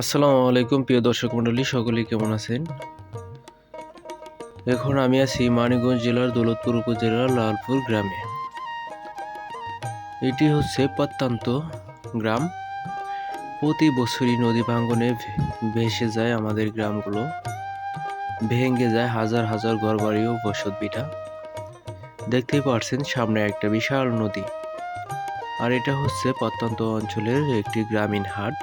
আসসালামু আলাইকুম, প্রিয় দর্শক মণ্ডলী, সকলে কেমন আছেন? এখন আমি আছি মানিকগঞ্জ জেলার দৌলতপুর উপজেলার লালপুর গ্রামে। এটি হচ্ছে প্রত্যন্ত গ্রাম। প্রতি বছরই নদী ভাঙ্গনে ভেসে যায় আমাদের গ্রামগুলো। ভেঙে যায় হাজার হাজার ঘরবাড়ি ও বসত বিটা। দেখতেই পারছেন সামনে একটা বিশাল নদী। আর এটা হচ্ছে প্রত্যন্ত অঞ্চলের একটি গ্রামীণ হাট।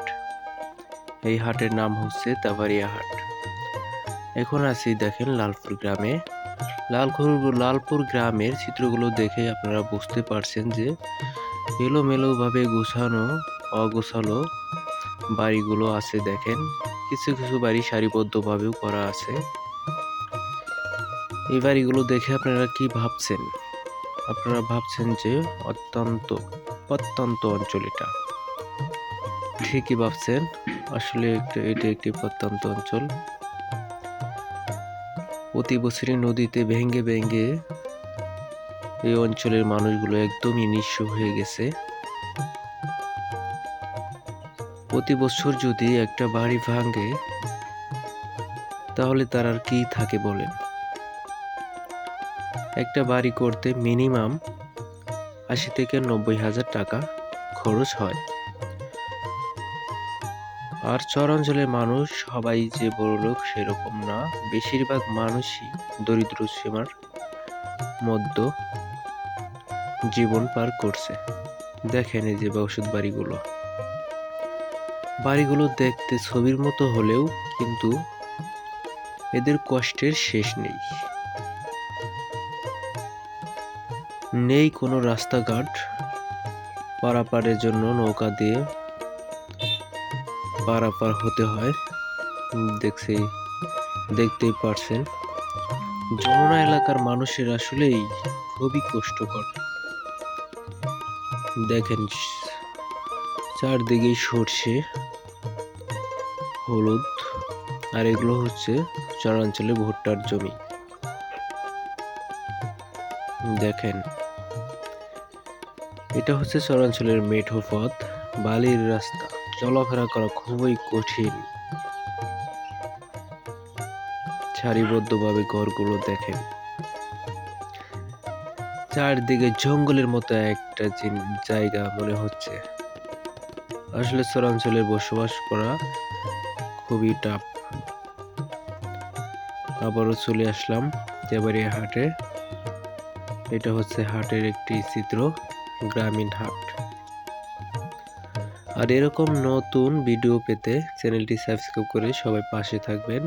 এই হাটের নাম হচ্ছে তাবারিয়া হাট। এখন আছি দেখেন লালপুর গ্রামে। লালপুর লালপুর গ্রামের চিত্রগুলো দেখে আপনারা বুঝতে পারছেন যে এলোমেলোভাবে গুছানো, অগোছালো বাড়িগুলো আছে দেখেন। কিছু কিছু বাড়ি সারিবদ্ধভাবেও করা আছে। এই বাড়িগুলো দেখে আপনারা কি ভাবছেন? আপনারা ভাবছেন যে অত্যন্ত অত্যন্ত অঞ্চল এটা। ঠিকই ভাবছেন। আসলে এটি একটি প্রত্যন্ত অঞ্চল। প্রতি বছরই নদীতে ভেঙ্গে ভেঙ্গে এই অঞ্চলের মানুষগুলো একদমই নিঃস্ব হয়ে গেছে। প্রতি বছর যদি একটা বাড়ি ভাঙে, তাহলে তার আর কি থাকে বলেন? একটা বাড়ি করতে মিনিমাম আশি থেকে নব্বই হাজার টাকা খরচ হয়। আর চরাঞ্চলের মানুষ সবাই যে বড় লোক সেরকম না। বেশিরভাগ মানুষই দরিদ্র সীমার মধ্য জীবন পার করছে। দেখেন এই যে বসত বাড়িগুলো। বাড়িগুলো দেখতে ছবির মতো হলেও কিন্তু এদের কষ্টের শেষ নেই। নেই কোনো রাস্তাঘাট, পারাপারের জন্য নৌকা দিয়ে পারাপার হতে হয়। দেখছি, দেখতেই পারছেন। যমুনা এলাকার মানুষের আসলেই খুবই কষ্টকর। দেখেন, চারদিকেই সর্ষে, হলুদ, আর এগুলো হচ্ছে চরাঞ্চলে ভুট্টার জমি। দেখেন, এটা হচ্ছে চরাঞ্চলের মেঠো পথ, বালির রাস্তা। চলাফেরা করা খুবই কঠিন। সারিবদ্ধভাবে ঘরগুলো দেখেন। চারদিকে জঙ্গলের মতো একটা জায়গা মনে হচ্ছে। আসলে চরাঞ্চলে বসবাস করা খুবই টাফ। আবারও চলে আসলাম তেবাড়িয়া হাটে। এটা হচ্ছে হাটের একটি চিত্র, গ্রামীণ হাট। আর এরকম নতুন ভিডিও পেতে চ্যানেলটি সাবস্ক্রাইব করে সবাই পাশে থাকবেন।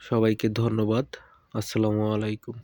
সবাইকে ধন্যবাদ। আসসালামু আলাইকুম।